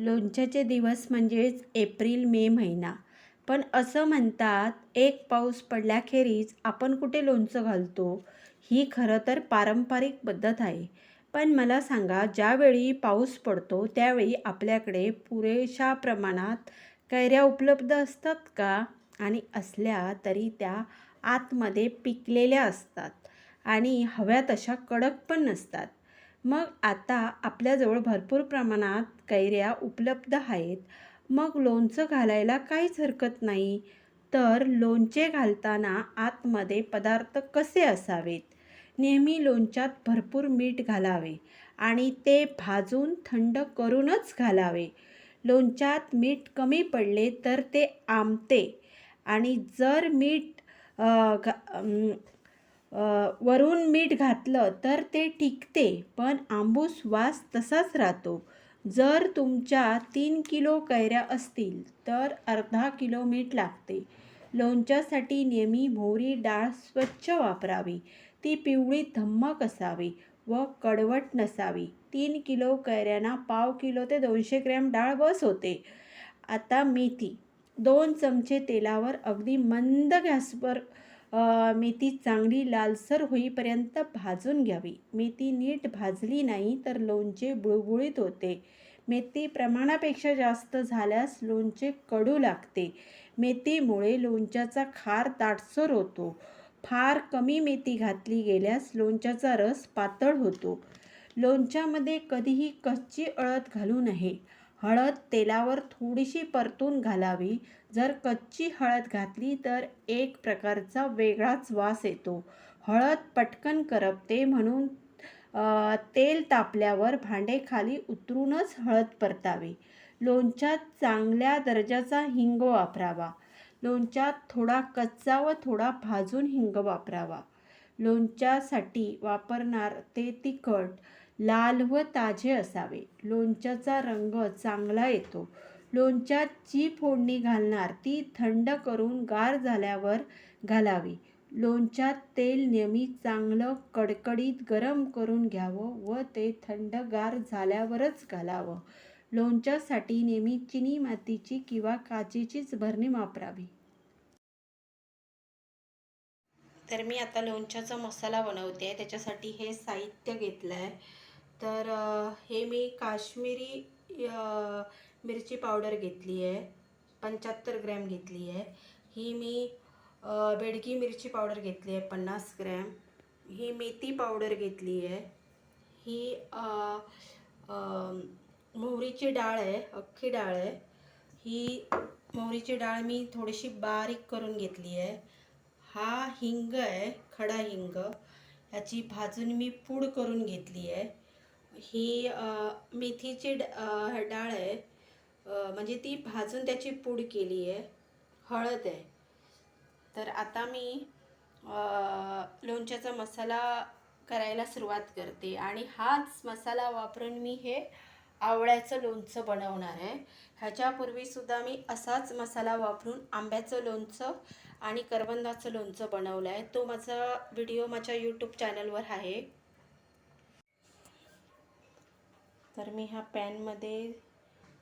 लोणच्याचे दिवस म्हणजेच April May महिना. पण असं म्हणतात एक पाऊस पडल्याखेरीज आपण कुठे लोणचं घालतो? ही खरं तर पारंपरिक पद्धत आहे. पण मला सांगा ज्यावेळी पाऊस पडतो त्यावेळी आपल्याकडे पुरेशा प्रमाणात कैऱ्या उपलब्ध असतात का? आणि असल्या तरी त्या आतमध्ये पिकलेल्या असतात. आणि हव्या तशा कडक पण नसतात. मग आता आपल्याजवळ भरपूर प्रमाणात कैऱ्या उपलब्ध आहेत. मग लोणचं घालायला काहीच हरकत नाही. तर लोणचे घालताना आतमध्ये पदार्थ कसे असावेत? नेहमी लोणच्यात भरपूर मीठ घालावे आणि ते भाजून थंड करूनच घालावे. लोणच्यात मीठ कमी पडले तर ते आंबते आणि जर मीठ घा वरून मीठ घातलं तर ते टिकते पण आंबूस वास तसाच राहतो. जर तुमच्या तीन किलो कैऱ्या असतील तर अर्धा किलो मीठ लागते. लोणच्यासाठी नेहमी मोहरी डाळ स्वच्छ वापरावी. ती पिवळी धम्मक असावी व कडवट नसावी. तीन किलो कैऱ्यांना पाव किलो ते दोनशे ग्रॅम डाळ बस होते. आता मेथी. दोन चमचे तेलावर अगदी मंद गॅसवर मेथी चांगली लालसर होईपर्यंत भाजून घ्यावी. मेथी नीट भाजली नाही तर लोणचे बुळबुळीत होते. मेथी प्रमाणापेक्षा जास्त झाल्यास लोणचे कडू लागते. मेथीमुळे लोणच्याचा खार दाटसर होतो. फार कमी मेथी घातली गेल्यास लोणच्याचा रस पातळ होतो. लोणच्यामध्ये कधीही कच्ची अळद घालू नये. हळद तेलावर थोडीशी परतून घालावी. जर कच्ची हळद घातली तर एक प्रकारचा वेगळाच वास येतो. हळद पटकन करपते म्हणून तेल तापल्यावर भांडे खाली उतरूनच हळद परतावी. लोणच्यात चांगल्या दर्जाचा हिंग वापरावा. लोणच्यात थोडा कच्चा व थोडा भाजून हिंग वापरावा. लोणच्यासाठी वापरणार ते तिखट लाल व ताजे असावे. लोणच्याचा रंग चांगला येतो. लोणच्यात जी फोडणी घालणार ती थंड करून गार झाल्यावर घालावी. लोणच्यात तेल नेहमी चांगलं कडकडीत गरम करून घ्यावं व ते थंडगार झाल्यावरच घालावं. लोणच्यासाठी नेहमी चिनी मातीची किंवा काचेचीच भरणी वापरावी. तर मी आता लोणच्याचा मसाला बनवते त्याच्यासाठी हे साहित्य घेतलं आहे तर हे मी काश्मीरी मिरची पावडर घेतली आहे. पंच्याहत्तर ग्रॅम घेतली आहे. ही मी बेडगी मिरची पावडर घेतली आहे पन्नास ग्रॅम. ही मेथी पावडर घेतली आहे. ही मोहरीची डाळ आहे अख्खी डाळ आहे. ही मोहरीची डाळ मी थोडीशी बारीक करून घेतली आहे. हा हिंग आहे खडा हिंग. ह्याची भाजून मी पूड करून घेतली आहे. ही मेथीची ड डाळ आहे. म्हणजे ती भाजून त्याची पूड केली आहे. हळद आहे. तर आता मी लोणच्याचा मसाला करायला सुरुवात करते आणि हाच मसाला वापरून मी हे आवळ्याचं लोणचं बनवणार आहे. ह्याच्यापूर्वीसुद्धा मी असाच मसाला वापरून आंब्याचं लोणचं आणि करवंदाचं लोणचं बनवलं आहे. तो माझा व्हिडिओ माझ्या यूट्यूब चॅनलवर आहे. तर मी ह्या पॅनमध्ये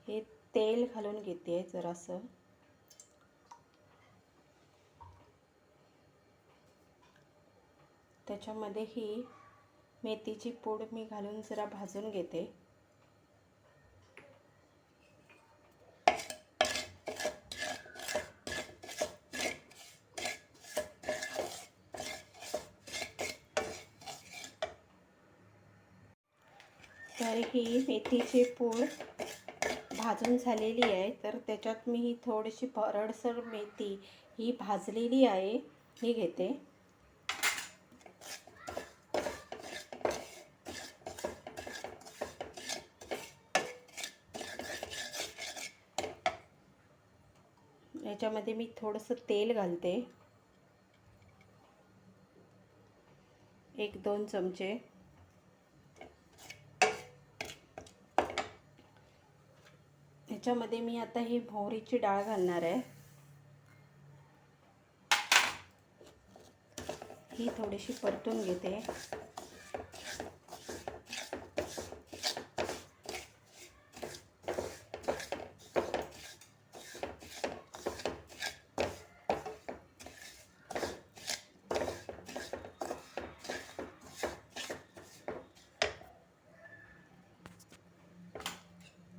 हे तेल घालून घेते आहे जरासं. त्याच्यामध्ये ही मेथीची पूड मी घालून जरा भाजून घेते. तर ही मेथीची पूड भाजून झालेली आहे. तर त्याच्यात मी ही थोडीशी भरडसर मेथी ही भाजलेली आहे. ही घेते. याच्यामध्ये मी थोडंसं तेल घालते. एक दोन चमचे. ह्याच्यामध्ये मी आता ही भोवरीची डाळ घालणार आहे. ही थोडीशी परतून घेते.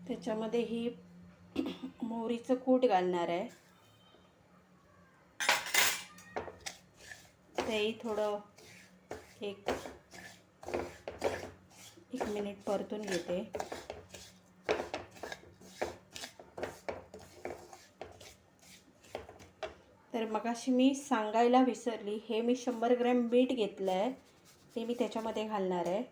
त्याच्यामध्ये ही मोहरीचं कूट घालणार आहे. तेही थोडं एक एक मिनिट परतून घेते. तर मगाशी मी सांगायला विसरली हे मी शंभर ग्रॅम मीठ घेतलं आहे ते मी त्याच्यामध्ये घालणार आहे.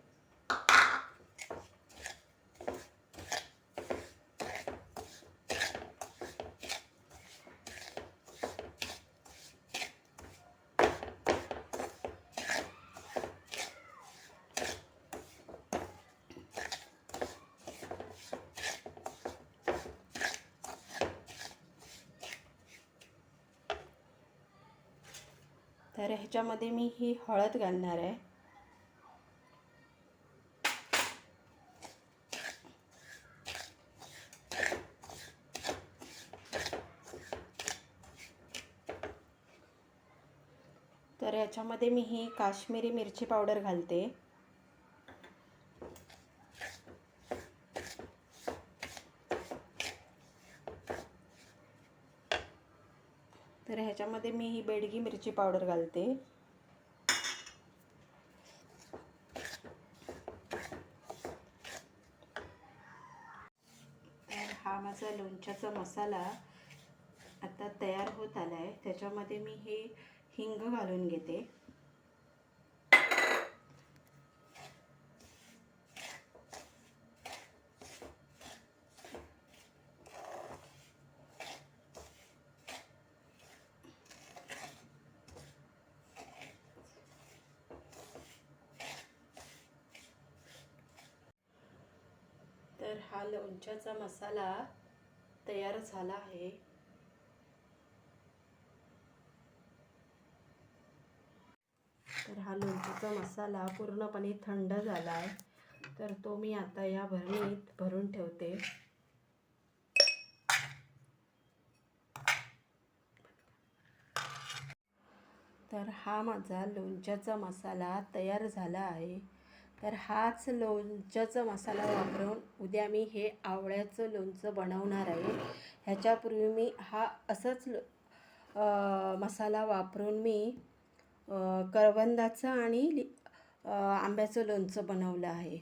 तर ह्याच्यामध्ये मी ही हळद घालणार आहे. तर ह्याच्यामध्ये मी ही काश्मीरी मिरची पावडर घालते. तर ह्याच्यामध्ये मी ही बेडगी मिरची पावडर घालते. तर हा माझा लोणच्याचा मसाला आता तयार होत आला आहे त्याच्यामध्ये मी हे हिंग घालून घेते. तर हा लोणच्याचा मसाला तयार झाला आहे. तर हा लोणच्याचा मसाला पूर्णपणे थंड झाला आहे तर तो मी आता या भरणीत भरून ठेवते. तर हा माझा लोणच्याचा मसाला तयार झाला आहे. तर हाच लोणच्याचा मसाला वापरून उद्या मी हे आवळ्याचं लोणचं बनवणार आहे. ह्याच्यापूर्वी मी हा असंच लो मसाला वापरून मी करवंदाचं आणि लि- आंब्याचं लोणचं बनवलं आहे.